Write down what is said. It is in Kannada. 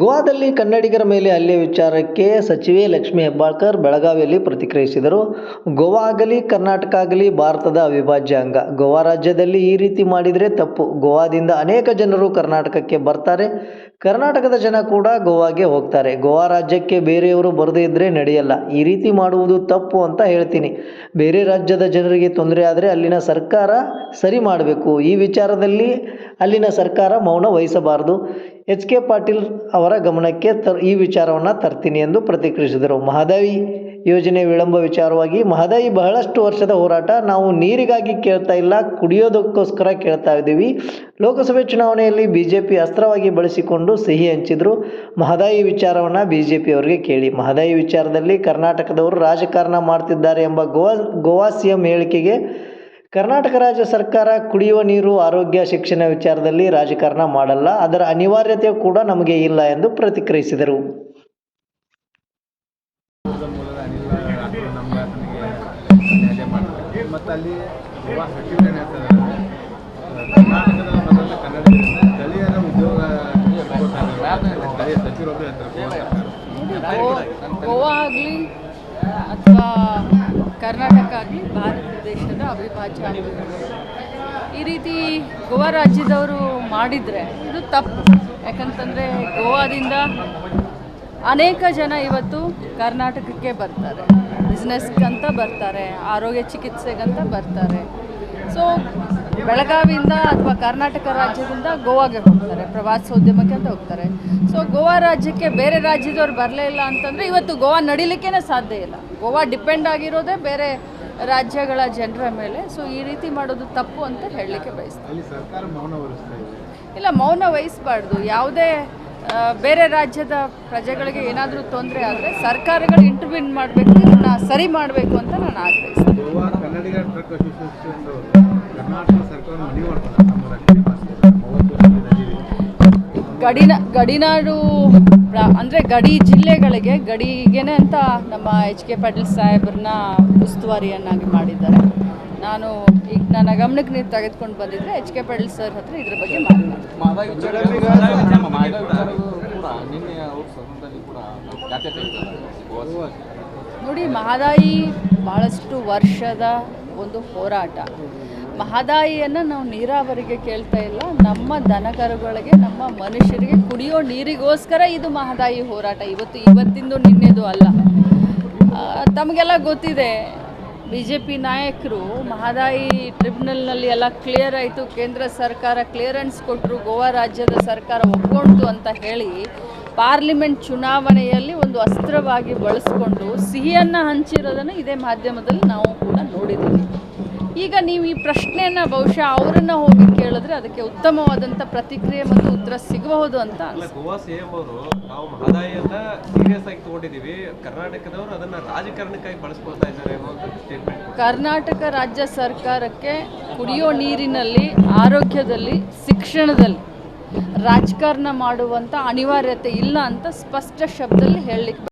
ಗೋವಾದಲ್ಲಿ ಕನ್ನಡಿಗರ ಮೇಲೆ ಹಲ್ಲೆ ವಿಚಾರಕ್ಕೆ ಸಚಿವೆ ಲಕ್ಷ್ಮೀ ಹೆಬ್ಬಾಳ್ಕರ್ ಬೆಳಗಾವಿಯಲ್ಲಿ ಪ್ರತಿಕ್ರಿಯಿಸಿದರು. ಗೋವಾ ಆಗಲಿ, ಕರ್ನಾಟಕ ಆಗಲಿ, ಭಾರತದ ಅವಿಭಾಜ್ಯ ಅಂಗ. ಗೋವಾ ರಾಜ್ಯದಲ್ಲಿ ಈ ರೀತಿ ಮಾಡಿದರೆ ತಪ್ಪು. ಗೋವಾದಿಂದ ಅನೇಕ ಜನರು ಕರ್ನಾಟಕಕ್ಕೆ ಬರ್ತಾರೆ. ಕರ್ನಾಟಕದ ಜನ ಕೂಡ ಗೋವಾಗೆ ಹೋಗ್ತಾರೆ. ಗೋವಾ ರಾಜ್ಯಕ್ಕೆ ಬೇರೆಯವರು ಬರದೇ ಇದ್ದರೆ ನಡೆಯಲ್ಲ. ಈ ರೀತಿ ಮಾಡುವುದು ತಪ್ಪು ಅಂತ ಹೇಳ್ತೀನಿ. ಬೇರೆ ರಾಜ್ಯದ ಜನರಿಗೆ ತೊಂದರೆ ಆದರೆ ಅಲ್ಲಿನ ಸರ್ಕಾರ ಸರಿ ಮಾಡಬೇಕು. ಈ ವಿಚಾರದಲ್ಲಿ ಅಲ್ಲಿನ ಸರ್ಕಾರ ಮೌನ ವಹಿಸಬಾರದು. ಎಚ್ ಕೆ ಪಾಟೀಲ್ ಅವರ ಗಮನಕ್ಕೆ ತರ್, ಈ ವಿಚಾರವನ್ನು ತರ್ತೀನಿ ಎಂದು ಪ್ರತಿಕ್ರಿಯಿಸಿದರು. ಮಹದಾಯಿ ಯೋಜನೆ ವಿಳಂಬ ವಿಚಾರವಾಗಿ ಮಹದಾಯಿ ಬಹಳಷ್ಟು ವರ್ಷದ ಹೋರಾಟ ನಾವು ನೀರಿಗಾಗಿ ಕೇಳ್ತಾ ಇಲ್ಲ, ಕುಡಿಯೋದಕ್ಕೋಸ್ಕರ ಕೇಳ್ತಾ ಇದ್ದೀವಿ. ಲೋಕಸಭೆ ಚುನಾವಣೆಯಲ್ಲಿ ಬಿ ಜೆ ಪಿ ಅಸ್ತ್ರವಾಗಿ ಬಳಸಿಕೊಂಡು ಸಿಹಿ ಹಂಚಿದ್ರು. ಮಹದಾಯಿ ವಿಚಾರವನ್ನು ಬಿ ಜೆ ಪಿಯವರಿಗೆ ಕೇಳಿ. ಮಹದಾಯಿ ವಿಚಾರದಲ್ಲಿ ಕರ್ನಾಟಕದವರು ರಾಜಕಾರಣ ಮಾಡ್ತಿದ್ದಾರೆ ಎಂಬ ಗೋವಾ ಗೋವಾ ಸಿ ಎಂ ಹೇಳಿಕೆಗೆ ಕರ್ನಾಟಕ ರಾಜ್ಯ ಸರ್ಕಾರ ಕುಡಿಯುವ ನೀರು, ಆರೋಗ್ಯ, ಶಿಕ್ಷಣ ವಿಚಾರದಲ್ಲಿ ರಾಜಕಾರಣ ಮಾಡಲ್ಲ. ಅದರ ಅನಿವಾರ್ಯತೆ ಕೂಡ ನಮಗೆ ಇಲ್ಲ ಎಂದು ಪ್ರತಿಕ್ರಿಯಿಸಿದರು. ಗೋವಾ ಸರ್ಟಿಫಿಕೇಟ್ ಕರ್ನಾಟಕ ಆಗಲಿ, ಭಾರತ ದೇಶದ ಅವಿಭಾಜ್ಯ ಈ ರೀತಿ ಗೋವಾ ರಾಜ್ಯದವರು ಮಾಡಿದರೆ ಇದು ತಪ್ಪು. ಯಾಕಂತಂದರೆ ಗೋವಾದಿಂದ ಅನೇಕ ಜನ ಇವತ್ತು ಕರ್ನಾಟಕಕ್ಕೆ ಬರ್ತಾರೆ. ಬಿಸ್ನೆಸ್ಗಂತ ಬರ್ತಾರೆ, ಆರೋಗ್ಯ ಚಿಕಿತ್ಸೆಗಂತ ಬರ್ತಾರೆ. ಸೊ ಬೆಳಗಾವಿಯಿಂದ ಅಥವಾ ಕರ್ನಾಟಕ ರಾಜ್ಯದಿಂದ ಗೋವಾಗೆ ಹೋಗ್ತಾರೆ ಪ್ರವಾಸೋದ್ಯಮಕ್ಕೆ ಅಂತ ಹೋಗ್ತಾರೆ. ಸೊ ಗೋವಾ ರಾಜ್ಯಕ್ಕೆ ಬೇರೆ ರಾಜ್ಯದವ್ರು ಬರಲೇ ಇಲ್ಲ ಅಂತಂದರೆ ಇವತ್ತು ಗೋವಾ ನಡಿಲಿಕ್ಕೇ ಸಾಧ್ಯ ಇಲ್ಲ. ಗೋವಾ ಡಿಪೆಂಡ್ ಆಗಿರೋದೇ ಬೇರೆ ರಾಜ್ಯಗಳ ಜನರ ಮೇಲೆ. ಸೊ ಈ ರೀತಿ ಮಾಡೋದು ತಪ್ಪು ಅಂತ ಹೇಳಲಿಕ್ಕೆ ವಹಿಸ್ತಾ ಇಲ್ಲ ಮೌನ ವಹಿಸಬಾರ್ದು. ಯಾವುದೇ ಬೇರೆ ರಾಜ್ಯದ ಪ್ರಜೆಗಳಿಗೆ ಏನಾದರೂ ತೊಂದರೆ ಆದರೆ ಸರ್ಕಾರಗಳು ಇಂಟರ್ವ್ಯೂನ್ ಮಾಡಬೇಕು ಇದನ್ನ ಸರಿ ಮಾಡಬೇಕು ಅಂತ ನಾನು ಆಗ್ರಹಿಸ್ತೀನಿ. ಗಡಿನ ಗಡಿನಾಡು ಅಂದರೆ ಗಡಿ ಜಿಲ್ಲೆಗಳಿಗೆ ಗಡಿಗೆನೆ ಅಂತ ನಮ್ಮ ಎಚ್ ಕೆ ಪಾಟೀಲ್ ಸಾಹೇಬ್ರನ್ನ ಉಸ್ತುವಾರಿಯನ್ನಾಗಿ ಮಾಡಿದ್ದಾರೆ. ನಾನು ಈಗ ನನ್ನ ಗಮನಕ್ಕೆ ನೀವು ತೆಗೆದುಕೊಂಡು ಬಂದಿದ್ದರೆ ಎಚ್ ಕೆ ಪಾಟೀಲ್ ಸರ್ ಹತ್ರ ಇದ್ರ ಬಗ್ಗೆ ನೋಡಿ ಮಹದಾಯಿ ಭಾಳಷ್ಟು ವರ್ಷದ ಒಂದು ಹೋರಾಟ. ಮಹದಾಯಿಯನ್ನು ನಾವು ನೀರಾವರಿಗೆ ಕೇಳ್ತಾ ಇಲ್ಲ. ನಮ್ಮ ದನಕರುಗಳಿಗೆ, ನಮ್ಮ ಮನುಷ್ಯರಿಗೆ ಕುಡಿಯೋ ನೀರಿಗೋಸ್ಕರ ಇದು ಮಹದಾಯಿ ಹೋರಾಟ. ಇವತ್ತು, ಇವತ್ತಿಂದು ನಿನ್ನೆದು ಅಲ್ಲ. ತಮಗೆಲ್ಲ ಗೊತ್ತಿದೆ ಬಿ ಜೆ ಪಿ ನಾಯಕರು ಮಹದಾಯಿ ಟ್ರಿಬ್ಯುನಲ್ನಲ್ಲಿ ಎಲ್ಲ ಕ್ಲಿಯರ್ ಆಯಿತು, ಕೇಂದ್ರ ಸರ್ಕಾರ ಕ್ಲಿಯರೆನ್ಸ್ ಕೊಟ್ಟರು ಗೋವಾ ರಾಜ್ಯದ ಸರ್ಕಾರ ಒಪ್ಕೊಳ್ತು ಅಂತ ಹೇಳಿ ಪಾರ್ಲಿಮೆಂಟ್ ಚುನಾವಣೆಯಲ್ಲಿ ಒಂದು ಅಸ್ತ್ರವಾಗಿ ಬಳಸ್ಕೊಂಡು ಸಿಹಿಯನ್ನು ಹಂಚಿರೋದನ್ನು ಇದೇ ಮಾಧ್ಯಮದಲ್ಲಿ ನಾವು ಕೂಡ ನೋಡಿದ್ದೀವಿ. ಈಗ ನೀವು ಈ ಪ್ರಶ್ನೆಯನ್ನ ಬಹುಶಃ ಅವರನ್ನು ಹೋಗಿ ಕೇಳಿದ್ರೆ ಅದಕ್ಕೆ ಉತ್ತಮವಾದಂಥ ಪ್ರತಿಕ್ರಿಯೆ ಮತ್ತು ಉತ್ತರ ಸಿಗಬಹುದು ಅಂತ ಗೋವಾ ಸಿಎಂ ಅವರು ನಾವು ಮಹದಾಯಿಯನ್ನ ಸೀರಿಯಸ್ ಆಗಿ ತಗೊಂಡಿದೀವಿ. ಕರ್ನಾಟಕದವರು ಅದನ್ನ ರಾಜಕಾರಣಕ್ಕಾಗಿ ಬಳಸ್ಕೊಳ್ತಾ ಇದ್ದಾರೆ ಕರ್ನಾಟಕ ರಾಜ್ಯ ಸರ್ಕಾರಕ್ಕೆ ಕುಡಿಯೋ ನೀರಿನಲ್ಲಿ ಆರೋಗ್ಯದಲ್ಲಿ ಶಿಕ್ಷಣದಲ್ಲಿ ರಾಜಕಾರಣ ಮಾಡುವಂಥ ಅನಿವಾರ್ಯತೆ ಇಲ್ಲ ಅಂತ ಸ್ಪಷ್ಟ ಶಬ್ದದಲ್ಲಿ ಹೇಳಲಿಕ್ಕೆ